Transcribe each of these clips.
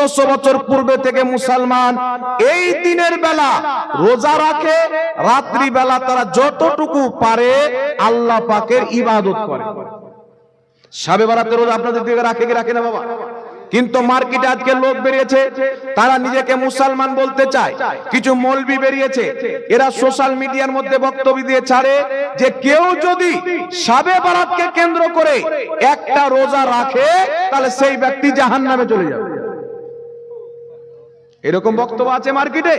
চোদ্দশো বছর পূর্বে থেকে মুসলমান, এই দিনের বেলা রোজা রাখে রাত্রি বেলা তারা যতটুকু পারে আল্লাহ পাকের ইবাদত করে। সাবে বারাতে রোজা আপনাদের দিকে রাখে কি রাখে না বাবা? কিন্তু মার্কেটে আজকে লোক বেরিয়েছে, তারা নিজেকে মুসলমান বলতে চায়। কিছু মৌলবি বেরিয়েছে, এরা সোশ্যাল মিডিয়ার মধ্যে বক্তব্য দিয়ে ছাড়ে যে কেউ যদি সাবে বারাতকে কেন্দ্র করে একটা রোজা রাখে, তাহলে সেই ব্যক্তি জাহান নামে চলে যাবে। এরকম বক্তব্য আছে মার্কেটে।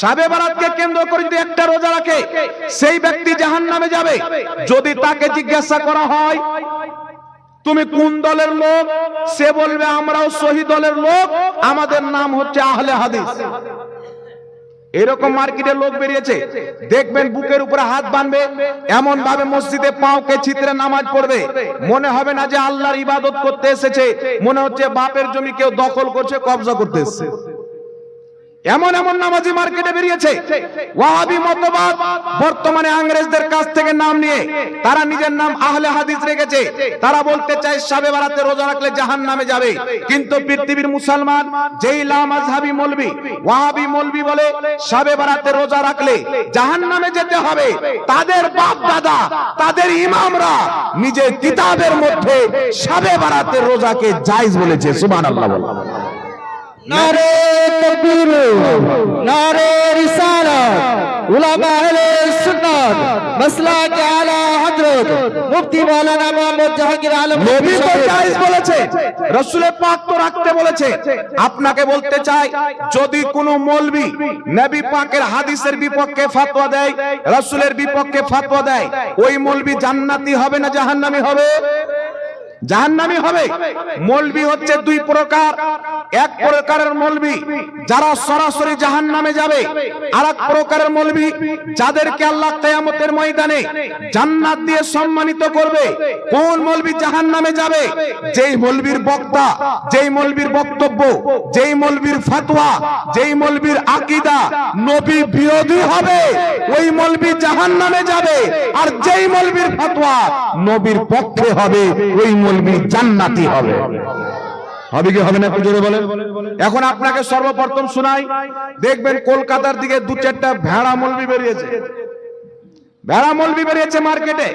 সাবে বারাতকে কেন্দ্র করে যদি একটা রোজা রাখে, সেই ব্যক্তি জাহান নামে যাবে। যদি তাকে জিজ্ঞাসা করা হয়, তুমি কোন দলের লোক? সে বলবে, আমরাও সহি দলের লোক। আমাদের নাম হচ্ছে আহলে হাদিস। এরকম মার্কেটে লোক বেরিয়েছে। দেখবেন বুকের উপরে হাত বাঁধবে। এমন ভাবে মসজিদে পাওকে ছিত্রে নামাজ পড়বে। মনে হবে না যে আল্লাহর ইবাদত করতে এসেছে। মনে হচ্ছে বাপের জমি কেউ দখল করছে, কবজা করতে এসেছে। এমন এমন নামাজি মার্কেটে বেরিয়েছে। ওয়াহাবি মতবাদ বর্তমানে ইংরেজদের কাছ থেকে নাম নিয়ে তারা নিজের নাম আহলে হাদিস রেখেছে। তারা বলতে চায়, সাবে বারাতে রোজা রাখলে জাহান নামে যাবে। কিন্তু পৃথিবীর মুসলমান, যেই লা মাযহাবি মৌলবি, ওয়াহাবি মৌলবি বলে, সাবে বারাতে রোজা রাখলে জাহান নামে যেতে হবে। তাদের বাপ দাদা, তাদের ইমামরা নিজের কিতাবের মধ্যে সাবে বারাতে রোজাকে জায়েজ বলেছে, সুবহানাল্লাহ বলো। নারে তকবীর নারে রিসালাত উলামা আহলে সুন্নাত মাসলাক আলা হযরত মুফতি মাওলানা মুহাম্মদ জাহাঙ্গীর আলম নবী তো জায়েজ বলেছে রাসূলের পাক তো রাখতে বলেছে। আপনাকে বলতে চাই যদি কোনো মৌলবি নবী পাকের হাদিসের বিপক্ষে ফতোয়া দেয় রাসূলের বিপক্ষে ফতোয়া দেয় ওই মৌলবি জান্নাতি হবে না জাহান্নামী হবে? জাহান্নামী হবে। মৌলবি হচ্ছে দুই প্রকার। এক প্রকারের মৌলবি, যারা সরাসরি জাহান্নামে যাবে। আর এক প্রকারের মৌলবি, যাদেরকে আল্লাহ কিয়ামতের ময়দানে জান্নাত দিয়ে সম্মানিত করবে। কোন মৌলবি জাহান্নামে যাবে? যেই মৌলবির বক্তা, যেই মৌলবির বক্তব্য, যেই মৌলবির ফতোয়া, যেই মৌলবির আকীদা নবী বিরোধী হবে। ওই মৌলবি জাহান্নামে যাবে। আর যেই মৌলবির ফতোয়া নবীর পক্ষে হবে, ওই জান্নাতি হবে। হবে কি হবে না বলেন? এখন আপনাকে সর্বপ্রথম দেখবেন কলকাতার দিকে দু চারটা ভেড়া মৌলবি বেরিয়েছে। ভেড়া মৌলবি বেরিয়েছে মার্কেটে।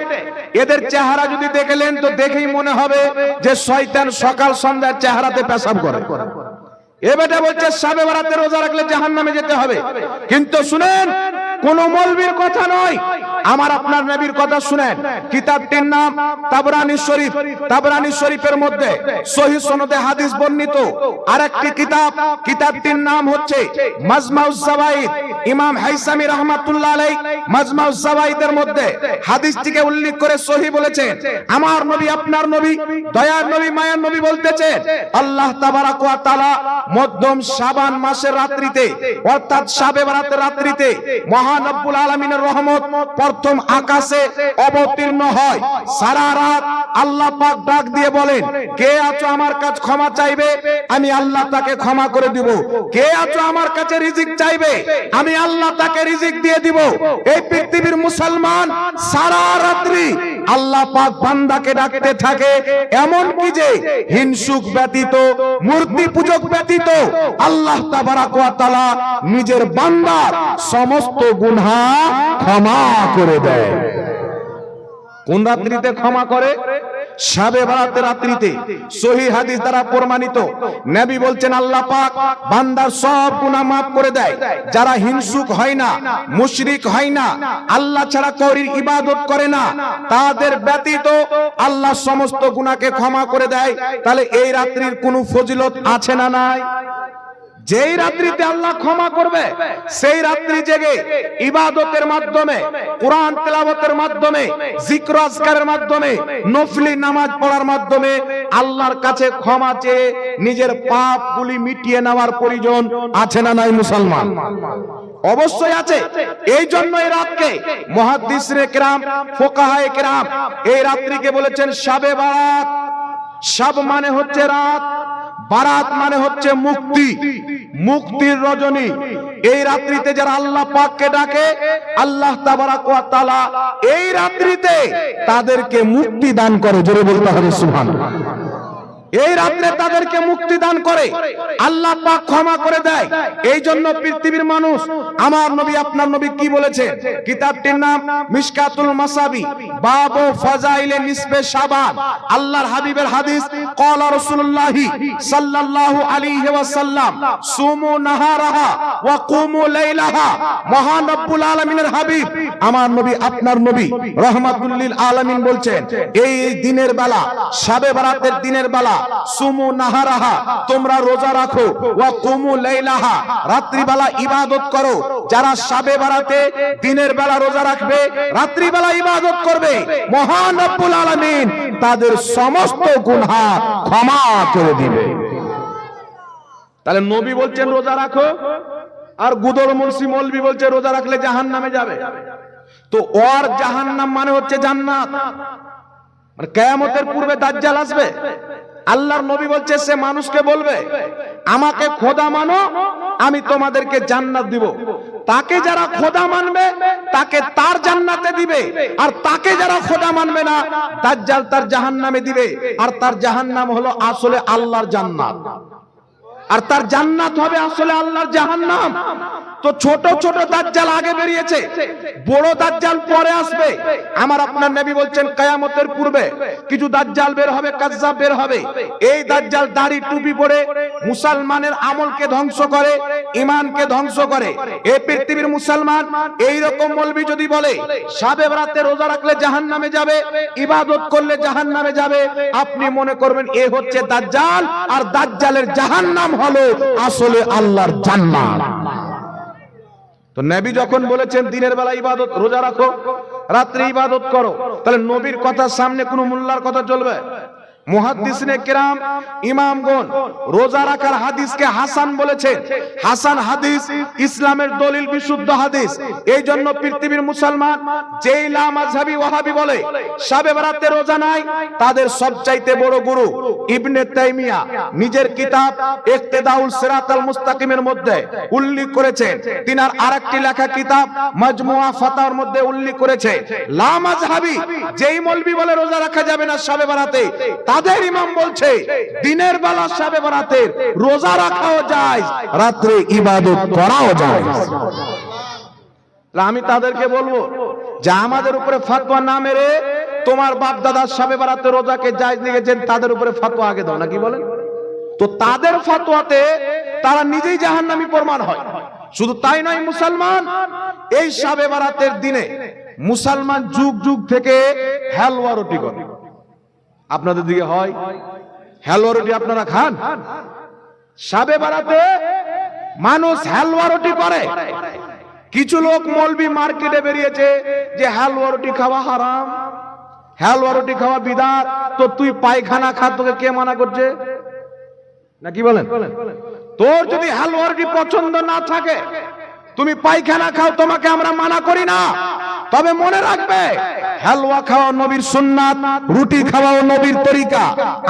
এদের চেহারা যদি দেখলেন, তো দেখেই মনে হবে যে শয়তান সকাল সন্ধ্যার চেহারাতে পেশাব করে। এ বেটা বলছে, সাবে বারাতে রোজা রাখলে জাহান নামে যেতে হবে। কিন্তু শুনেন, কোন মলবির কথা নয়। আমার আপনার নবীর কথা শুনেন। কিতাবটির নাম তাবরানি শরীফ। তাবরানি শরীফের মধ্যে সহি সনদে হাদিস বর্ণিত আরেকটি কিতাব। কিতাবটির নাম হচ্ছে মাজমাউজ জাওয়াইদ ইমাম হাইসামি রাহমাতুল্লাহ আলাইহি মাজমাউজ জাওয়াইদের মধ্যে হাদিসটিকে উল্লেখ করে সহি বলেছেন। আমার নবী, আপনার নবী, দয়ার নবী, মায়ার নবী বলতেছে আল্লাহ তাবারাক ওয়া তাআলা মধ্যম শাবান মাসের রাত্রিতে, অর্থাৎ শাবে বারাতের রাত্রিতে মহান রব্বুল আলামিনের রহমত প্রথম আকাশে অবতীর্ণ হয়। সারা রাত আল্লাহ পাক ডাক দিয়ে বলেন, কে আছো আমার কাছে ক্ষমা চাইবে? আমি আল্লাহ তাকে ক্ষমা করে দিব। কে আছো আমার কাছে রিজিক চাইবে? আমি আল্লাহ তাকে রিজিক দিয়ে দিব। এই পৃথিবীর মুসলমান সারা রাত্রি আল্লাহ পাক বান্দাকে ডাকতে থাকে। এমন কি যে হিংসুক ব্যতীত মূর্তি পূজক ব্যতীত, আল্লাহ তাবারাক ওয়া তাআলা নিজের বান্দার সমস্ত গুনাহ ক্ষমা করে দেয়। কোন রাত্রিতে ক্ষমা করে? সাবে বারাতে রাত্রিতে সহি হাদিস দ্বারা প্রমাণিত। নবী বলছেন, আল্লাহ পাক বান্দার সব গুনাহ maaf করে দেয়। যারা হিংসুক হয় না, মুশরিক হয় না, আল্লাহ ছাড়া কৌরির ইবাদত করে না, তাদের ব্যতীত আল্লাহ সমস্ত গুনাহকে ক্ষমা করে দেয়। তাহলে এই রাত্রির কোনো ফজিলত আছে না নাই? যেই রাত্রিতে আল্লাহ ক্ষমা করবে, সেই রাত্রি জেগে ইবাদতের মাধ্যমে, কোরআন তেলাওয়াতের মাধ্যমে, জিক্র আজকারের মাধ্যমে, নফলি নামাজ পড়ার মাধ্যমে আল্লাহর কাছে ক্ষমা চেয়ে নিজের পাপগুলি মিটিয়ে নেওয়ার প্রয়োজন আছে না নাই মুসলমান? অবশ্যই আছে। এই জন্য এই রাতকে মহাদ্দিসরে কেরাম, ফোকাহায়ে কেরাম এই রাত্রিকে বলেছেন শাবে বারাত। শাব মানে হচ্ছে রাত। বারাত মানে হচ্ছে মুক্তি। মুক্তির রজনী। এই রাত্রিতে যারা আল্লাহ পাককে ডাকে, আল্লাহ তাআলা এই রাত্রিতে তাদেরকে মুক্তি দান করে। জোরে বলতে হবে সুবহানাল্লাহ। এই রাত্রে তাদেরকে মুক্তি দান করে, আল্লাহ পাক ক্ষমা করে দেয়। এই জন্য পৃথিবীর মানুষ, আমার নবী, আপনার নবী কি বলেছে? কিতাবটির নাম মিশকাতুল মাসাবি, বাবু ফাজাইলে নিসবে শাবান। আল্লাহর হাবিবের হাদিস, ক্বালা রাসূলুল্লাহি সাল্লাল্লাহু আলাইহি ওয়াসাল্লাম, সুমু নাহারাহা ওয়া কুমু লাইলাহা। মহান রব্বুল আলামিনের হাবিব, আমার নবী, আপনার নবী রহমাতুল লিল আলামিন বলছেন, এই দিনের বেলা শাবে বারাতের দিনের বেলা সুমু নাহারাহা, তোমরা রোজা রাখো। কুমু রাত্রিবেলা ইবাদত করো। যারা দিনের বেলা রোজা রাখবে, রাত্রিবেলা ইবাদত করবে। মহান তাদের সমস্ত গুনাহ ক্ষমা করে দিবে। তাহলে নবী বলছেন, রোজা রাখো। আর গুদর মুন্সি মলবি বলছে, রোজা রাখলে জাহান নামে যাবে। তো ওর জাহান্নাম মানে হচ্ছে জান্নাত। মানে কেয়ামতের পূর্বে দাজ্জাল আসবে। আল্লাহর নবী বলছে, সে মানুষকে বলবে, আমাকে খোদা মানো, আমি তোমাদেরকে জান্নাত দিব। তাকে যারা খোদা মানবে, তাকে তার জান্নাতে দিবে। আর তাকে যারা খোদা মানবে না, দাজ্জাল তার জাহান্নামে দিবে। আর তার জাহান্নাম হলো আসলে আল্লাহর জান্নাত। আর তার জান্নাত হবে আসলে আল্লাহর জাহান্নাম। তো ছোট ছোট দাজ্জাল আগে বেরিয়েছে। বড় দাজ্জাল পরে আসবে। আমার আপনার নবী বলছেন, কিয়ামতের পূর্বে কিছু দাজ্জাল বের হবে, কাজ্জাব বের হবে। এই দাজ্জাল দাড়ি, টুপি পরে মুসলমানের আমলকে ধ্বংস করে ইমানকে ধ্বংস করে। এই পৃথিবীর মুসলমান এই রকম মলবি যদি বলে সাবে রাতে রোজা রাখলে জাহান্নামে যাবে, ইবাদত করলে জাহান্নামে যাবে। আপনি মনে করবেন, এ হচ্ছে দাজ্জাল, আর দাজ্জালের জাহান্নাম হলো আসলে আল্লাহর জান্নাত। তো নবী যখন বলেছেন, দিনের বেলা ইবাদত, রোজা রাখো, রাত্রে ইবাদত করো, তাহলে নবীর কথার সামনে কোনো মোল্লার কথা চলবে? তাদের সবচাইতে বড় গুরু ইবনে তাইমিয়া। নিজের কিতাব সিরাতাল মুস্তাকিমের মধ্যে উল্লেখ করেছেন তিনার আরেকটি লেখা কিতাব মাজমুয়া ফাতার মধ্যে উল্লেখ করেছে। লা মাযহাবি, যেই মলবি বলে রোজা রাখা যাবে না শাবে বারাতে তাদের ইমাম বলছে, দিনের বেলা শাবে বারাতে রোজা রাখাও যায়, রাত্রে ইবাদত করাও যায়। আমি তাদেরকে বলব, যে আমাদের উপরে ফাতোয়া না মেরে তোমার বাপ দাদার সাবে বারাতে রোজাকে জায়জ লিখেছেন তাদের উপরে ফাতোয়া আগে দাও, নাকি বলেন? তো তাদের ফাতোয়াতে তারা নিজেই জাহান্নামী প্রমাণ হয়। শুধু তাই নয়, মুসলমান, এই সাবে বারাতের দিনে মুসলমান যুগ যুগ থেকে হালুয়া রুটি করে। আপনাদের দিকে হয়। হালুয়া রুটি আপনারা খান। সাবে বারাতে মানুষ হালুয়া রুটি করে। কিছু লোক মলবি মার্কেটে বেরিয়েছে যে হালুয়া রুটি খাওয়া হারাম। হালুয়া রুটি খাওয়া বিদাত। তো তুই পায়খানা খা, তোকে কে মানা করছে? না কি বলেন? তোর যদি হালুয়া রুটি পছন্দ না থাকে, তুমি পায়খানা খাও, তোমাকে আমরা মানা করি না। তবে মনে রাখবে হালুয়া খাওয়া নবীর সুন্নাত, রুটি খাওয়াও নবীর তরিকা।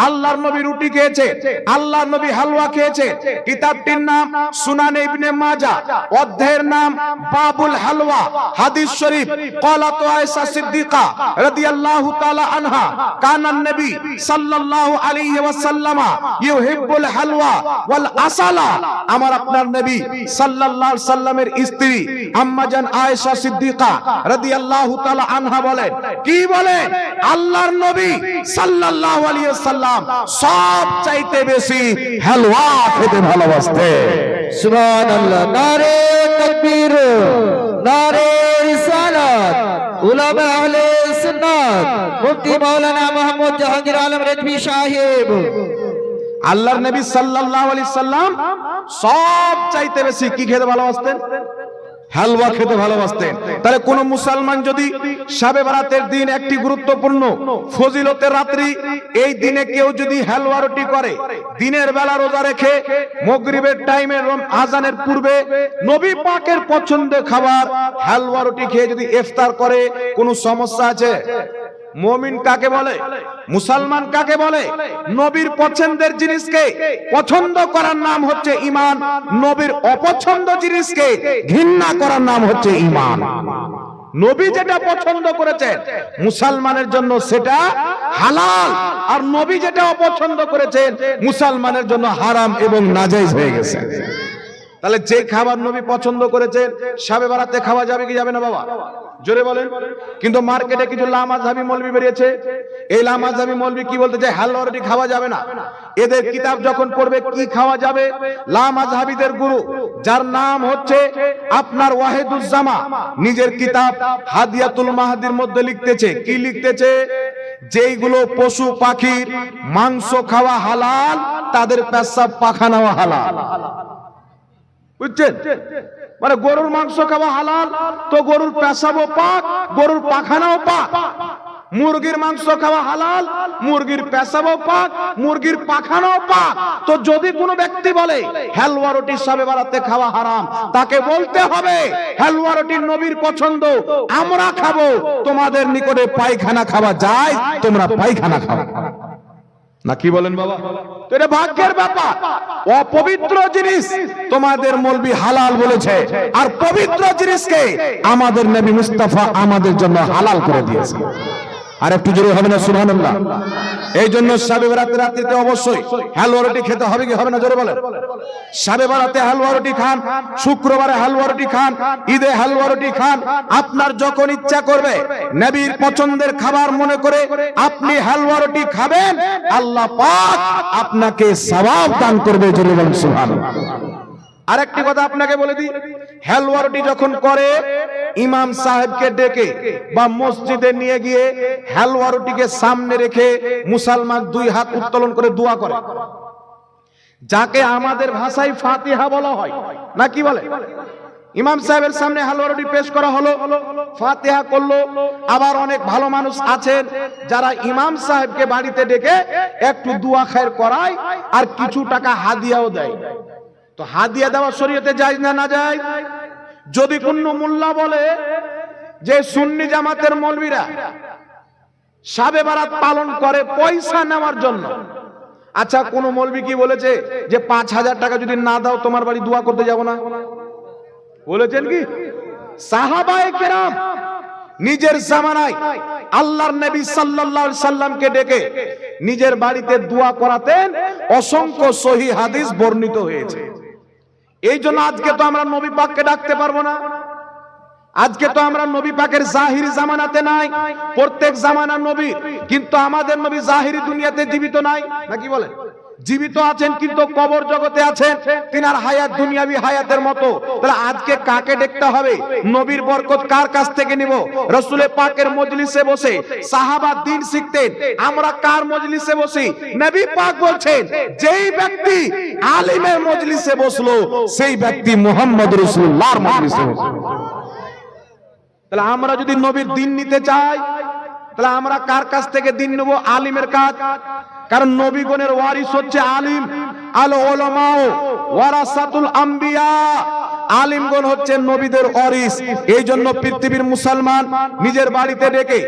আল্লাহর নবী রুটি খেয়েছে, আল্লাহর নবী হালুয়া খেয়েছে। কিতাবটির নাম সুনান ইবনে মাজা, অধ্যায়ের নাম বাবুল হালুয়া হাদিস শরীফ, ক্বালাত আয়েশা সিদ্দিকা রাদিয়াল্লাহু তাআলা আনহা, কানান নবী সাল্লাল্লাহু আলাইহি ওয়াসাল্লামা ইউহিব্বুল হালুয়া ওয়াল আসালা। আমার আপনার নবী সাল্লাল্লাহু আলাইহি সাল্লামের স্ত্রী আম্মাজান আয়েশা সিদ্দিকা রাদি রাদিয়াল্লাহু তাআলা আনহা বলেন কি বলেন আল্লাহর নবী সাল্লাল্লাহু আলাইহি সাল্লাম সব চাইতে বেশি হালুয়া খেতে ভালোবাসতেন সুবহানাল্লাহ। নারে তাকবীর নারে রিসালাত। উলামা আহলে সুন্নাত। মুফতি মাওলানা মোহাম্মদ জাহাঙ্গীর আলম রেজভি সাহেব। আল্লাহর নবী সাল্লাল্লাহু আলাইহি সাল্লাম সব চাইতে বেশি কি খেতে ভালোবাসতেন? হালুয়া খেতে ভালোবাসতেন। তাহলে কোন মুসলমান যদি সাবে বারাতের দিন একটি গুরুত্বপূর্ণ ফজিলতের রাত্রি, এই দিনে কেউ যদি হালুয়া রুটি করে, দিনের বেলা রোজা রেখে, মগরিবের টাইমে আজানের পূর্বে নবী পাকের পছন্দের খাবার হালুয়া রুটি খেয়ে যদি ইফতার করে, কোনো সমস্যা আছে? মমিন কাকে বলে? মুসলমান কাকে বলে? নবীর পছন্দের জিনিসকে পছন্দ করার নাম হচ্ছে ইমান নবীর অপছন্দ জিনিসকে ঘৃণা করার নাম হচ্ছে ইমান নবী যেটা পছন্দ করেছেন মুসলমানের জন্য সেটা হালাল। আর নবী যেটা অপছন্দ করেছেন, মুসলমানের জন্য হারাম এবং নাজাইজ হয়ে গেছে। তাহলে যে খাবার নবী পছন্দ করেছেন, সাবে বারাতে খাওয়া যাবে কি যাবে না বাবা? জোরে বলেন। কিন্তু মার্কেটে কিছু লামাজাবি মলবি বেরিয়েছে। এই লামাজাবি মলবি কি বলতে চায়? হালুয়া রুটি খাওয়া যাবে না। এদের কিতাব যখন পড়বে, কি খাওয়া যাবে? লামাজাবিদের গুরু, যার নাম হচ্ছে আপনার ওয়াহেদুজ্জামা নিজের কিতাব হাদিয়াতুল মাহাদির মধ্যে লিখতেছে। কি লিখতেছে? যেইগুলো পশু পাখির মাংস খাওয়া হালাল, তাদের পেশাব পাখানাও হালাল। বুঝছেন? মানে গরুর মাংস খাওয়া হালাল, তো গরুর পেশাবও পাক, গরুর পাখানাও পাক। মুরগির মাংস খাওয়া হালাল, মুরগির পেশাবও পাক, মুরগির পাখানাও পাক। তো যদি কোনো ব্যক্তি বলে, হালুয়া রুটি সবে বাড়াতে খাওয়া হারাম, তাকে বলতে হবে, হালুয়া রুটি নবীর পছন্দ, আমরা খাব, তোমাদের নিকটে পায়খানা খাওয়া যায়, তোমরা পায়খানা খাও। না কি বলেন বাবা? এটা ভাগ্যের ব্যাপার। অপবিত্র জিনিস তোমাদের মলবি হালাল বলেছে। আর পবিত্র জিনিসকে আমাদের নবী মুস্তাফা আমাদের জন্য হালাল করে দিয়েছে। আর একটু জোরে হবে না, সুবহানাল্লাহ। এই জন্য সাবে বরাতে রাত্রিতে অবশ্যই হালুয়া রুটি খেতে হবে কি হবে না, জোরে বলেন। সাবে বরাতে হালুয়া রুটি খান, শুক্রবারে হালুয়া রুটি খান, ঈদে হালুয়া রুটি খান, আপনার যখন ইচ্ছা করবে, নবীর পছন্দের খাবার মনে করে আপনি হালুয়া রুটি খাবেন, আল্লাহ পাক আপনাকে সওয়াব দান করবে, জোরে বলেন, সুবহানাল্লাহ। আরেকটি কথা আপনাকে বলে দিই, হালুয়া রুটি যখন করে ইমাম সাহেবকে ডেকে বা মসজিদে নিয়ে গিয়ে হালুয়া রুটিকে সামনে রেখে মুসলমান দুই হাত উত্তোলন করে দোয়া করে। যাকে আমাদের ভাষায় ফাতিহা বলা হয়। না কি বলে? ইমাম সাহেবের সামনে হালুয়া রুটি পেশ করা হলো, ফাতিহা করল। আবার অনেক ভালো মানুষ আছেন যারা ইমাম সাহেবকে বাড়িতে ডেকে একটু দোয়া খায়ের করায় আর কিছু টাকা হাদিয়াও দেয়। তো হাদিয়া দেওয়া শরীয়তে যায় না না যায়? যদি কোন মোল্লা বলে যে সুন্নি জামাতের মৌলবীরা সাবে বারাত পালন করে পয়সা নেওয়ার জন্য। আচ্ছা কোন মৌলবি কি বলেছে যে পাঁচ হাজার টাকা যদি না দাও, তোমার বাড়ি দোয়া করতে যাব না? বলেছেন কি? সাহাবায়ে কেরাম নিজের জামানায় আল্লাহর নবী সাল্লাল্লাহু সাল্লামকে ডেকে নিজের বাড়িতে দোয়া করাতেন। অসংখ্য সহি হাদিস বর্ণিত হয়েছে। এই জন্য আজকে তো আমরা নবী পাককে ডাকতে পারব না। আজকে তো আমরা নবী পাকের জাহির জামানাতে নাই। প্রত্যেক জামানার নবী, কিন্তু আমাদের নবী জাহিরি দুনিয়াতে জীবিত নাই। নাকি বলেন? জীবিত আছেন, কিন্তু কবর জগতে আছেন। তিনার হায়াত দুনিয়াবি হায়াতের মতো। তাহলে আজকে কাকে দেখতে হবে? নবীর বরকত কার কাছ থেকে নিব? রসুলে পাকের মজলিসে বসে সাহাবা দিন শিখতেন। আমরা কার মজলিসে বসি? নবী পাক বলছেন, যেই ব্যক্তি আলিমের মজলিসে বসল, সেই ব্যক্তি মোহাম্মদ রসুল্লাহর মজলিসে বসল। তাহলে আমরা যদি নবীর দিন নিতে চাই, তাহলে আমরা কার কাছ থেকে দিন নেব? আলিমের কাজ কারণ নবীগণের ওয়ারিস হচ্ছে আলিম, আল ওলামাও, ওয়ারাসাতুল আম্বিয়া। আলিমগণ হচ্ছে নবীদের ওয়ারিস এই জন্য পৃথিবীর মুসলমান নিজের বাড়িতে ডেকে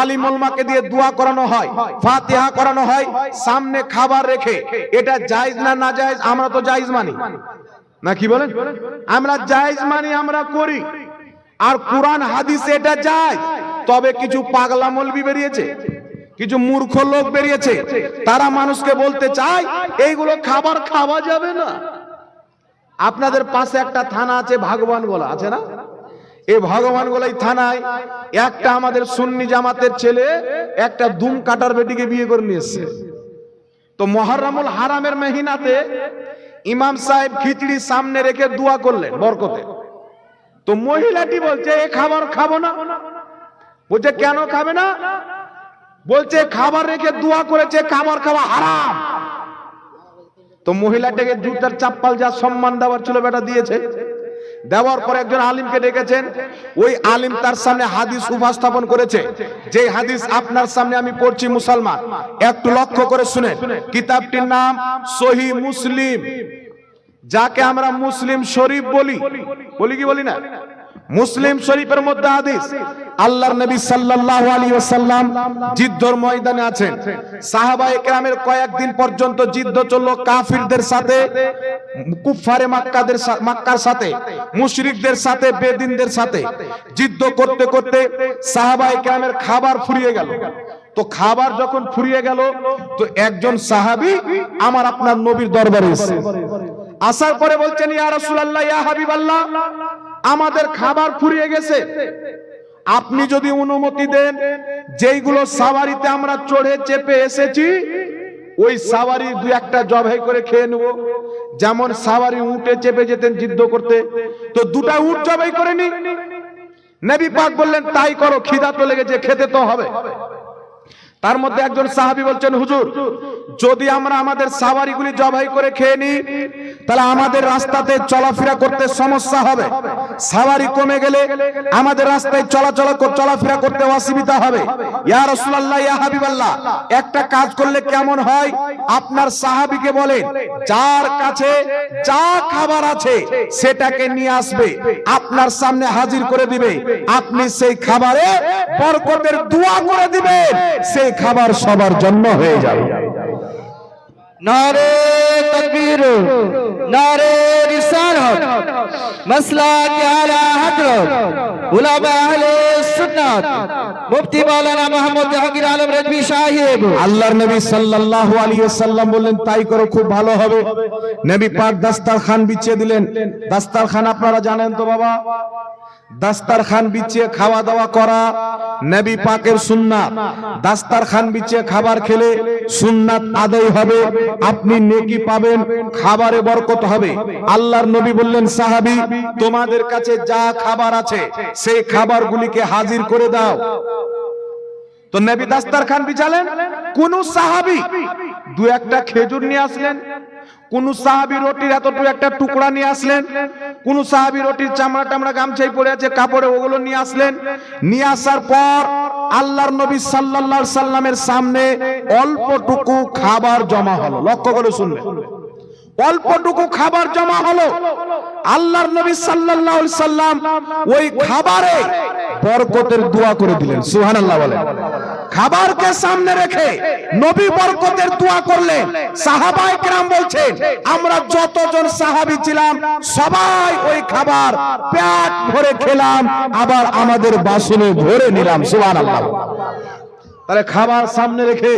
আলিম ওলমাকে দিয়ে দোয়া করানো হয়, ফাতিহা করানো হয়, সামনে খাবার রেখে। এটা জায়েজ না না জায়েজ, আমরা তো জায়েজ মানি। না কি বলেন? আমরা জায়েজ মানি, আমরা করি। আর কোরআন, হাদিস, এটা যায় তবে কিছু পাগলা মলবি বেরিয়েছে। কিছু মূর্খ লোক বেরিয়েছে। তারা মানুষকে বলতে চায়, এইগুলো খাবার খাওয়া যাবে না। আপনাদের পাশে একটা থানা আছে ভগবান গোলা আছে না? এই ভগবান গোলাই থানায় একটা আমাদের সুন্নি জামাতের ছেলে একটা দুম কাটার বেটিকে বিয়ে করে নিয়ে এসছে। তো মহরমুল হারামের মেহিনাতে ইমাম সাহেব খিচড়ি সামনে রেখে দোয়া করলেন বরকতে। তো মহিলাটি বলছে, এ খাবার খাব না। বলছে, কেন খাবে না? বলছে, খাবার রেখে দোয়া করেছে, খাবার খাওয়া হারাম। তো মহিলাটাকে জুতার চাপ্পাল যা সম্মান দেওয়ার ছিল বেটা দিয়েছে। দেওয়ার পর একজন আলিমকে ডেকেছেন। ওই আলিম তার সামনে হাদিস উপস্থাপন করেছে। যে হাদিস আপনার সামনে আমি পড়ছি, মুসলমান, একটু লক্ষ্য করে শুনেন। কিতাবটির নাম সহি মুসলিম। যাকে আমরা মুসলিম শরীফ বলি। বলি কি বলি না? মুসলিম শরীফের মধ্যে হাদিস, আল্লাহর নবী সাল্লাল্লাহু আলাইহি ওয়াসাল্লাম জিদ্দর ময়দানে আছেন। সাহাবা একরামের কয়েকদিন পর্যন্ত যুদ্ধ চলল কাফিরদের সাথে কুফারে মাক্কাদের মাক্কার সাথে, মুশরিকদের সাথে, বেদিনদের সাথে। যুদ্ধ করতে করতে সাহাবা একরামের খাবার ফুরিয়ে গেল। তো খাবার যখন ফুরিয়ে গেল, তো একজন সাহাবী আমার আপনার নবীর দরবারে এসেছে। আসার পরে বলছেন, ইয়া রাসূলুল্লাহ, ইয়া হাবিবাল্লাহ আমাদের খাবার ফুরিয়ে গেছে। আপনি যদি অনুমতি দেন যেইগুলো সাওয়ারিতে আমরা চড়ে চেপে এসেছি ওই সাওয়ারি দু একটা জবাই করে খেয়ে নেব। যেমন সাওয়ারি উঠে চেপে যেতেন যুদ্ধ করতে তো দুটা উট জবাই করে নি। নবী পাক বললেন তাই করো খিদা তো লেগেছে খেতে তো হবে। তার মধ্যে একজন সাহাবী বলছেন হুজুর যদি আমরা আমাদের সাওয়ারিগুলি জবাই করে খেয়ে নিই তাহলে আমাদের রাস্তাতে চলাফেরা করতে সমস্যা হবে। সাওয়ারি কমে গেলে আমাদের রাস্তায় চলাচল চলাফেরা করতে অসুবিধা হবে। ইয়া রাসূলুল্লাহ ইয়া হাবিবাল্লাহ একটা কাজ করলে কেমন হয়? আপনার সাহাবীকে বলেন যার কাছে যা খাবার আছে সেটাকে নিয়ে আসবে। আপনার সামনে হাজির করে দিবে। আপনি সেই খাবারে বরকতের দোয়া করে দিবেন। সেই খাবার সবার জন্য হয়ে যাবে। নারে তকবীর নারে রিসালাত মাসলা কে আলা হযরত উলামা আহলে সুন্নাত মুফতি মাওলানা মোহাম্মদ জাহাঙ্গীর আলম রেজভি সাহেব। আল্লাহর নবী সাল্লাল্লাহু আলাইহি ওয়াসাল্লাম বললেন তাই করো খুব ভালো হবে। নবী পাক দাস্তারখান বিছিয়ে দিলেন। দাস্তারখান আপনারা জানেন তো বাবা? দাস্তারখান বিছিয়ে খাওয়া দাওয়া করা, নবী পাকের সুন্নাত। দাস্তারখান বিছিয়ে খাবার খেলে সুন্নাত আদায় হবে, আপনি নেকি পাবেন, খাবারে বরকত হবে। আল্লাহর নবী বললেন, সাহাবী, তোমাদের কাছে যা খাবার আছে, সেই খাবারগুলিকে হাজির করে দাও। তো নবী দাস্তার খান বিছালেন, কোন সাহাবি দু একটা খেজুর নিয়ে আসলেন, কোন সাহাবি রুটির এতটুকু একটা টুকরা নিয়ে আসলেন কোন সাহাবি রুটির চামড়া টামড়া গামছাই পড়ে আছে, কাপড়ে ওগুলো নিয়ে আসলেন। নিয়ে আসার পর আল্লাহর নবী সাল্লাল্লাহু সাল্লামের সামনে অল্পটুকু খাবার জমা হলো। লক্ষ্য করে শুনলেন। অল্পটুকু খাবার জমা হলো। আল্লাহর নবী সাল্লাল্লাহু সাল্লাম ওই খাবারে বরকতের দোয়া করে দিলেন। সুবহানাল্লাহ বলেন। খাবারকে সামনে রেখে নবী বরকতের দোয়া করলেন সাহাবায়ে কেরাম বলছেন, আমরা যতজন সাহাবী ছিলাম, সবাই ওই খাবার পেট ভরে খেলাম, আবার আমাদের বাসনে ভরে নিলাম। সুবহানাল্লাহ। তাহলে খাবার সামনে রেখে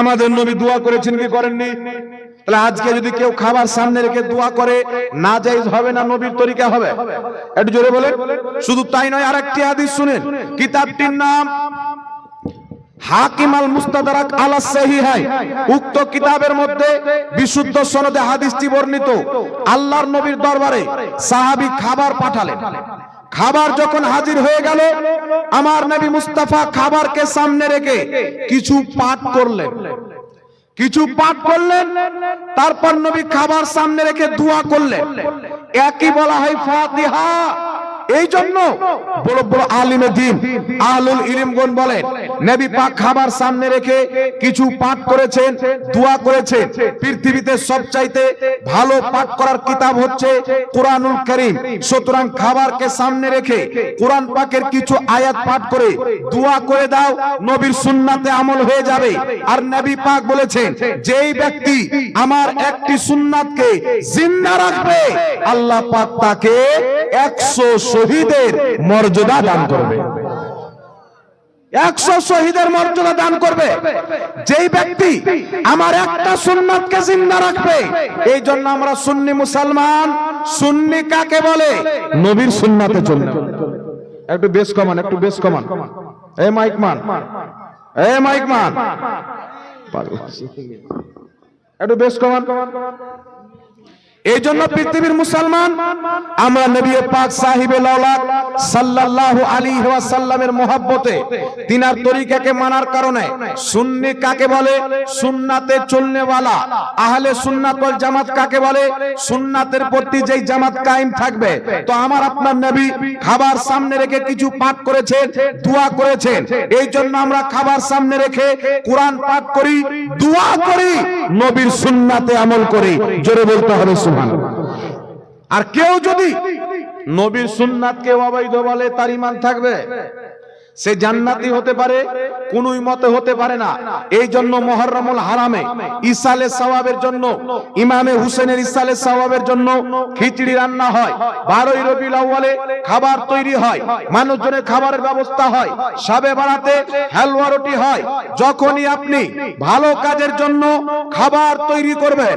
আমাদের নবী দোয়া করেছেন কি করেননি? তাহলে আজকে যদি কেউ খাবার সামনে রেখে দোয়া করে না যাইজ হবে না নবীর তরিকা হবে? একটু জোরে বলে শুধু তাই নয়, আরেকটি হাদিস শুনেন। কিতাবটির নাম মুস্তাদারাক উক্ত কিতাবের মধ্যে বিশুদ্ধ সনদে হাদিসটি বর্ণিত। আল্লাহর নবীর দরবারে খাবার পাঠালেন। খাবার যখন হাজির হয়ে গেল, আমার নবী মুস্তাফা খাবারকে সামনে রেখে কিছু পাঠ করলেন। কিছু পাঠ করলেন, তারপর নবী খাবার সামনে রেখে দোয়া করলেন। একই বলা হয় ফাতিহা। এই জন্য বড় বড় আলিমে দিন, আহলুল ইলমগণ বলেন, নবী পাক খাবার সামনে রেখে কিছু পাঠ করেছেন, দোয়া করেছেন। পৃথিবীতে সবচাইতে ভালো পাঠ করার কিতাব হচ্ছে কোরআনুল করিম। সুতরাং খাবারকে সামনে রেখে কোরআন পাকের কিছু আয়াত পাঠ করে দোয়া করে দাও, নবীর সুন্নাতে আমল হয়ে যাবে। আর নবী পাক বলেছেন, যেই ব্যক্তি আমার একটি সুন্নাতকে জিন্দা রাখবে, আল্লাহ পাক তাকে একশো শহীদের মর্যাদা দান করবে। একশো শহীদের মর্যাদা দান করবে। যেই ব্যক্তি আমার একটা সুন্নাতকে জিন্দা রাখবে, এই জন্য আমরা সুন্নি মুসলমান, সুন্নি কাকে বলে? নবীর সুন্নাতে চলবে। একটু বেশ কমান, একটু বেশ কমান। এ মাইক মান। এ মাইক মান। একটু বেশ কমান। এই জন্য পৃথিবীর মুসলমান, আমরা নবী পাক সাহিবে লাউলাক সাল্লাল্লাহু আলাইহি ওয়াসাল্লামের মহব্বতে, তিনার তরিকাকে মানার কারণে, সুন্নি কাকে বলে? সুন্নাতে চলনে ওয়ালা আহলে সুন্নাত ওয়াল জামাত কাকে বলে? সুন্নাতের প্রতি যেই জামাত কায়েম থাকবে, তো আমার আপনার নবী খাবার সামনে রেখে কিছু পাঠ করেছেন, দোয়া করেছেন এই জন্য আমরা খাবার সামনে রেখে কোরআন পাঠ করি, দোয়া করি, নবীর সুন্নাতে আমল করি। জোরে বলতে হবে আর কেউ যদি নবীর সুন্নাতকে অবৈধ বলে তার ইমান থাকবে? সে জান্নাতি হতে পারে, কোনই মতে হতে পারে না। এই জন্য মহররমুল হারামে ইসালে সওয়াবের জন্য, ইমামে হুসেনের ইসালে সওয়াবের জন্য খিচড়ি রান্না হয়। বারোই রবিউল আউয়ালে খাবার তৈরি হয়, মানুষজনের খাবারের ব্যবস্থা হয়, সাবে বাড়াতে হালুয়া রুটি হয়। যখনই আপনি ভালো কাজের জন্য খাবার তৈরি করবেন,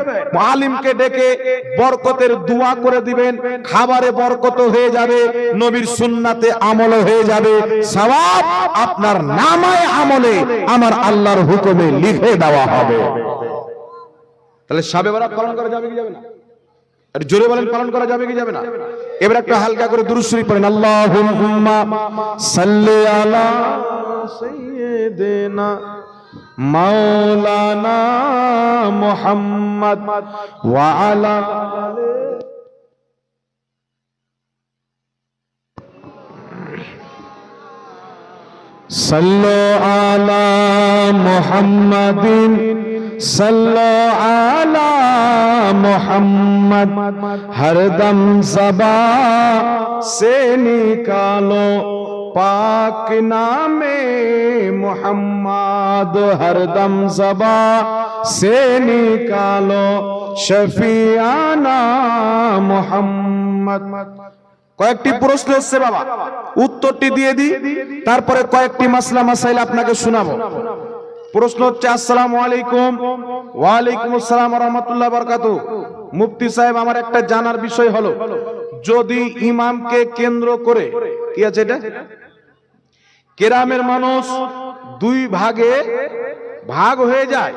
আলিমকে ডেকে বরকতের দোয়া করে দিবেন, খাবারে বরকত হয়ে যাবে, নবীর সুন্নাতে আমল হয়ে যাবে। সওয়াব আপনার নামায় আমলে আমার আল্লাহর হুকুমে লিখে দেওয়া হবে। তাহলে সাবে বারাত পালন করা যাবে কি যাবে না? জোরে বলেন, পালন করা যাবে কি যাবে না? এবার একটা হালকা করে দুরুশ্বরী পড়েন, আল্লাহুম্মা সাল্লি আলা সাইয়্যিদিনা صلوا على محمد صلوا على محمد ہر دم زبا سے نکالو پاک نام محمد ہر دم زبا سے نکالو شفیانہ محمد কয়েকটি প্রশ্ন এসছে বাবা। উত্তরটি দিয়ে দিই, তারপরে কয়েকটি মাসলা মাসাইল আপনাকে শোনাবো। প্রশ্ন হচ্ছে, আসসালামু আলাইকুম। ওয়ালাইকুম আসসালাম রহমতুল্লাহ বরকাত মুফতি সাহেব, আমার একটা জানার বিষয় হলো, যদি ইমামকে কেন্দ্র করে, কি আছে এটা? কেরামের মানুষ দুই ভাগে ভাগ হয়ে যায়,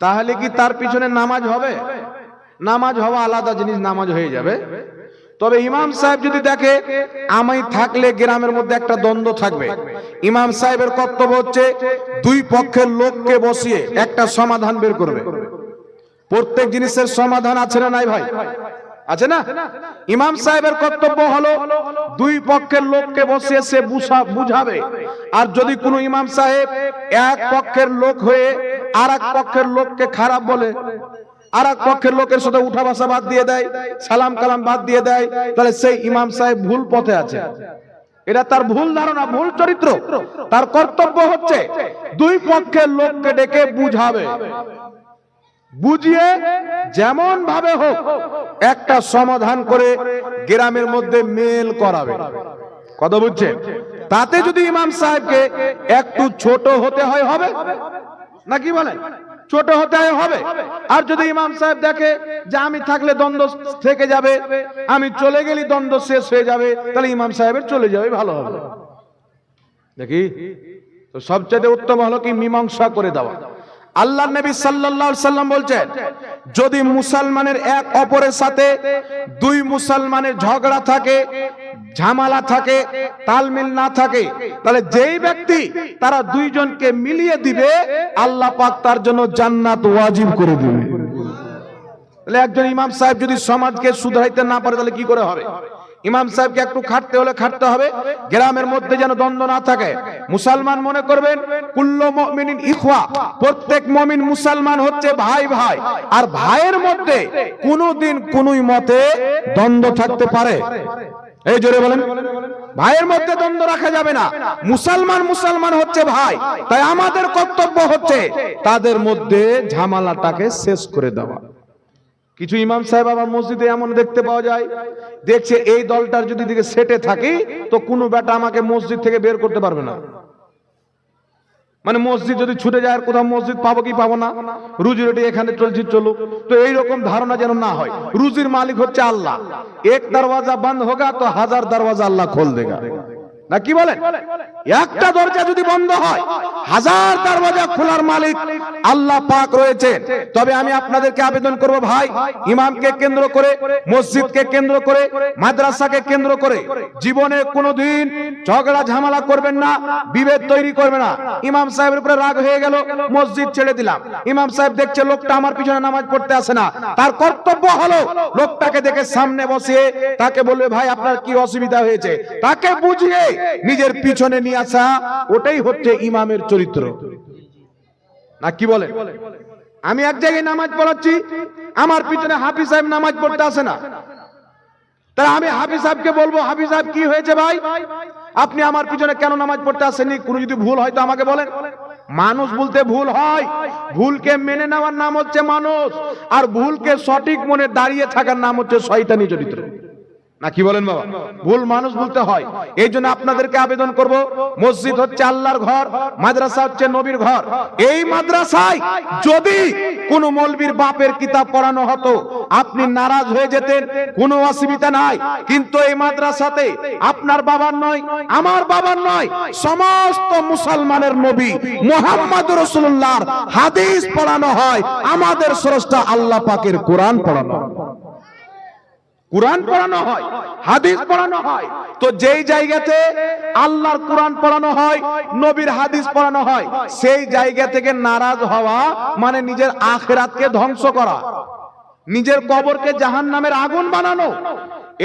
তাহলে কি তার পিছনে নামাজ হবে? নামাজ হওয়া আলাদা জিনিস, নামাজ হয়ে যাবে। তবে ইমাম সাহেব যদি দেখে, আমি থাকলে গ্রামের মধ্যে একটা দ্বন্দ্ব থাকবে। ইমাম সাহেবের কর্তব্য হচ্ছে দুই পক্ষের লোককে বসিয়ে একটা সমাধান বের করবে। প্রত্যেক জিনিসের সমাধান আছে না নাই ভাই? আছে না? ইমাম সাহেবের কর্তব্য হলো দুই পক্ষের লোককে বসিয়ে সে বুঝা- বুঝাবে। আর যদি কোনো ইমাম সাহেব এক পক্ষের লোক হয়ে আর এক পক্ষের লোককে খারাপ বলে আর এক পক্ষের লোকের সাথে উঠা বসা বাদ দিয়ে দেয়, সালাম কালাম বাদ দিয়ে দেয়, তাহলে সেই ইমাম সাহেব ভুল পথে আছে। এটা তার ভুল ধারণা, ভুল চরিত্র। তার কর্তব্য হচ্ছে দুই পক্ষের লোককে ডেকে বুঝাবে। বুঝিয়ে যেমন ভাবে হোক একটা সমাধান করে গ্রামের মধ্যে মেল করাবে। কথা বুঝছেন? তাতে যদি ইমাম সাহেবকে একটু ছোট হতে হয়, হবে? নাকি বলেন? ছোট হতে হবে। আর যদি ইমাম সাহেব দেখে যে আমি থাকলে দ্বন্দ্ব থেকে যাবে, আমি চলে গেলে দ্বন্দ্ব শেষ হয়ে যাবে, তাহলে ইমাম সাহেবের চলে যাবে, ভালো হবে। দেখি? তো সবচেয়ে উত্তম হলো কি? মীমাংসা করে দেওয়া। আল্লাহ নবী আলাইহি সাল্লাম বলছেন, যদি মুসলমানের এক অপরের সাথে দুই মুসলমানের ঝগড়া থাকে, ঝামালা থাকে, তালমিল না থাকে, তাহলে যেই ব্যক্তি তারা দুইজনকে মিলিয়ে দিবে, আল্লাহ পাক তার জন্য জান্নাত ওয়াজিব করে দিবে। তাহলে একজন ইমাম সাহেব যদি সমাজকে শুধরাইতে না পারে, তাহলে কি করে হবে? ইমাম সাহেবকে একটু খাটতে হলে খাটতে হবে। গ্রামের মধ্যে যেন দ্বন্দ্ব না থাকে। মুসলমান মনে করবেন, কুল্লো মুমিনিন ইখওয়া, প্রত্যেক মুমিন মুসলমান হচ্ছে ভাই ভাই। আর ভাইয়ের মধ্যে কোনোদিন কোনই মতে দ্বন্দ্ব থাকতে পারে। এই জোরে বলেন। ভাইয়ের মধ্যে দ্বন্দ্ব রাখা যাবে না। মুসলমান মুসলমান হচ্ছে ভাই। তাই আমাদের কর্তব্য হচ্ছে তাদের মধ্যে ঝামেলাটাকে শেষ করে দেওয়া। কিছু ইমাম সাহেব আবার মসজিদে এমন দেখতে পাওয়া যায়, দেখছে এই দলটার যদি দিকে সেটে থাকি, তো কোনো বেটা আমাকে মসজিদ থেকে বের করতে পারবে না। মানে মসজিদ যদি ছুটে যায়, আর কোথাও মসজিদ পাবো কি পাবো না? রুজি রুটি এখানে চলছি, চলুক। তো এইরকম ধারণা যেন না হয়। রুজির মালিক হচ্ছে আল্লাহ। এক দরওয়াজা বন্ধ হোগা তো হাজার দরওয়াজা আল্লাহ খোল দেগা। না কি বলেন? একটা দরজা যদি বন্ধ হয়, হাজার দরওয়াজা খোলার মালিক আল্লাহ পাক রয়েছে তবে আমি আপনাদেরকে আবেদন করব, ভাই, ইমামকে কেন্দ্র করে, মসজিদকে কেন্দ্র করে, মাদ্রাসাকে কেন্দ্র করে, জীবনে কোনোদিন ঝগড়া, ঝামেলা করবেন না, বিভেদ তৈরি করবে না। ইমাম সাহেবের উপরে রাগ হয়ে গেল, মসজিদ ছেড়ে দিলাম। ইমাম সাহেব দেখছে লোকটা আমার পিছনে নামাজ পড়তে আসে না। তার কর্তব্য হলো লোকটাকে দেখে সামনে বসিয়ে তাকে বলবে, ভাই, আপনার কি অসুবিধা হয়েছে? তাকে বুঝিয়ে নিজের পিছনে নিয়ে আসা, ওটাই হচ্ছে ইমামের চরিত্র। না, কি বলে? আমি এক জায়গায় নামাজ পড়াচ্ছি, আমার পিছনে হাফিজ সাহেব নামাজ পড়তে আসে না। তাহলে আমি হাফিজ সাহেবকে বলব, হাফিজ সাহেব, কি হয়েছে ভাই? আপনি আমার পিছনে কেন নামাজ পড়তে আসেননি? কোনো যদি ভুল হয় তো আমাকে বলেন। মানুষ বলতে ভুল হয়। ভুলকে মেনে নেওয়ার নাম হচ্ছে মানুষ। আর ভুলকে সঠিক মনে দাঁড়িয়ে থাকার নাম হচ্ছে শয়তানি চরিত্র। না কি বলেন বাবা? ভুল মানুষ বলতে হয়। এই জন্য আপনাদেরকে আবেদন করব, মসজিদ হচ্ছে আল্লাহর ঘর, মাদ্রাসা হচ্ছে নবীর ঘর। এই মাদ্রাসায় যদি কোন মৌলবীর বাপের কিতাব পড়ানো হতো, আপনি নারাজ হয়ে যেতেন, কোনো অসুবিধা নাই। কিন্তু এই মাদ্রাসাতে আপনার বাবার নয়, আমার বাবার নয়, সমস্ত মুসলমানের নবী মোহাম্মদ রসুল্লাহর হাদিস পড়ানো হয়, আমাদের স্রষ্টা আল্লাহ পাকের কোরআন পড়ানো হয়। কোরআন পড়ানো হয়, হাদিস পড়ানো হয়। তো যেই জায়গাতে আল্লাহর কোরআন পড়ানো হয়, নবীর হাদিস পড়ানো হয়, সেই জায়গা থেকে নারাজ হওয়া মানে নিজের আখেরাতকে ধ্বংস করা। নিজের কবরকে জাহান নামের আগুন বানানো।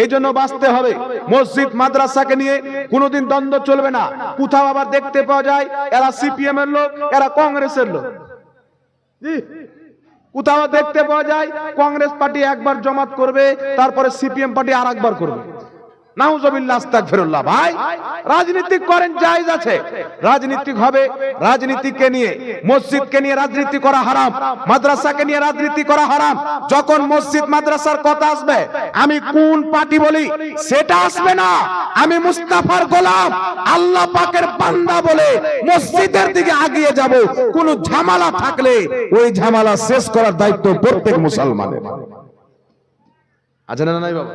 এই জন্য বাঁচতে হবে। মসজিদ, মাদ্রাসাকে নিয়ে কোনোদিন দ্বন্দ্ব চলবে না। কোথাও আবার দেখতে পাওয়া যায়, এরা সিপিএম এর লোক, এরা কংগ্রেসের লোক। কোথাও দেখতে পাওয়া যায়, কংগ্রেস পার্টি একবার জমাত করবে, তারপরে সিপিএম পার্টি আর একবার করবে। আমি কোন পার্টি বলি, সেটা আসবে না। আমি মুস্তাফার গোলাম, আল্লাহ পাকের বান্দা বলে মসজিদের দিকে আগিয়ে যাব। কোন ঝামেলা থাকলে ওই ঝামেলা শেষ করার দায়িত্ব প্রত্যেক মুসলমানের। না নাই বাবা?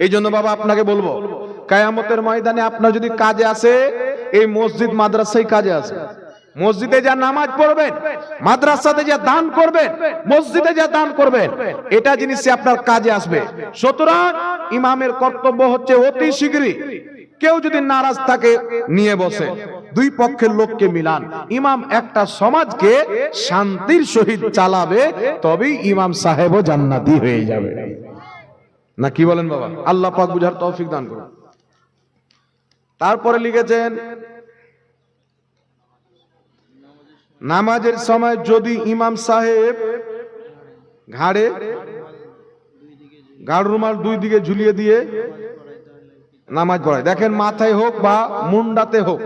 এই জন্য বাবা আপনাকে বলব, কায়ামতের ময়দানে আপনার যদি কাজে আসে, এই মসজিদ মাদ্রাসায় কাজে আসে। মসজিদে যা নামাজ পড়বেন, মাদ্রাসাতে যা দান করবেন, মসজিদে যা দান করবেন, এটা জিনিস আপনার কাজে আসবে। সুতরাং ইমামের কর্তব্য হচ্ছে অতি শীঘ্রই কেউ যদি নারাজ থাকে, নিয়ে বসে। দুই পক্ষের লোককে মিলান। ইমাম একটা সমাজকে শান্তির সহিত চালাবে, তবেই ইমাম সাহেবও জান্নাতি হয়ে যাবে। না, কি বলেন বাবা? আল্লাহ পাক বুঝার তৌফিক দান করুন। তারপরে লিখেছেন, নামাজের সময় যদি ইমাম সাহেব ঘাড়ে গাড় রুমাল দুই দিকে ঝুলিয়ে দিয়ে নামাজ পড়ায়, দেখেন মাথায় হোক বা মুন্ডাতে হোক,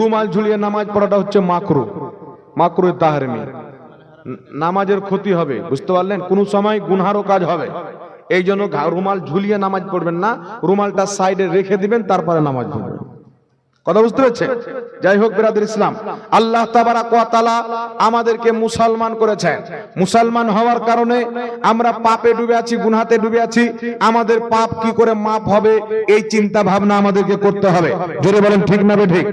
রুমাল ঝুলিয়ে নামাজ পড়াটা হচ্ছে মাকরু মাকরু তাহারমি। নামাজের ক্ষতি হবে, বুঝতে পারলেন? কোন সময় গুনহারও কাজ হবে। এই জন্য রুমাল ঝুলিয়ে নামাজ পড়বেন না, রুমালটা সাইডে রেখে দিবেন, তারপরে নামাজ পড়বেন। কথা বুঝতে পেরেছে যাই হোক, বেরাদের ইসলাম, আল্লাহ তাআলা আমাদেরকে মুসলমান করেছেন। মুসলমান হওয়ার কারণে আমরা পাপে ডুবে আছি গুনহাতে ডুবে আছি। আমাদের পাপ কি করে মাপ হবে, এই চিন্তা ভাবনা আমাদেরকে করতে হবে। জোরে বলেন, ঠিক না ঠিক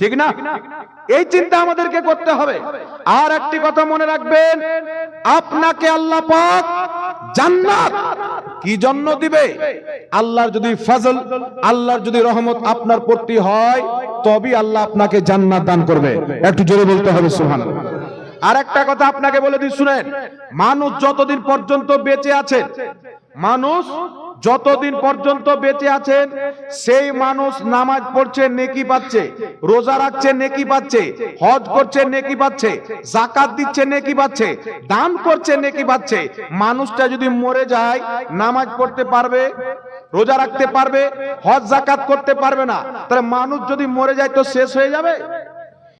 ঠিক না? এই চিন্তা আমাদেরকে করতে হবে। আর একটি কথা মনে রাখবেন, আপনাকে আল্লাহ পাক জান্নাত কি জন্য দিবে? আল্লাহর যদি ফজল, আল্লাহর যদি রহমত আপনার প্রতি হয়, তবেই আল্লাহ আপনাকে জান্নাত দান করবে। একটু জোরে বলতে হবে, সুবহানাল্লাহ। আর একটা কথা আপনাকে বলে দিই, শুনেন। মানুষ যতদিন পর্যন্ত বেঁচে আছেন মানুষ যতদিন পর্যন্ত বেঁচে আছেন, সেই মানুষ নামাজ পড়ছে, নেকি পাচ্ছে, রোজা রাখছে, নেকি পাচ্ছে, হজ করছে, নেকি পাচ্ছে জাকাত দিচ্ছে, নেকি পাচ্ছে, দান করছে, নেকি পাচ্ছে। মানুষটা যদি মরে যায়, নামাজ পড়তে পারবে, রোজা রাখতে পারবে, হজ জাকাত করতে পারবে না। তাহলে মানুষ যদি মরে যায়, তো শেষ হয়ে যাবে?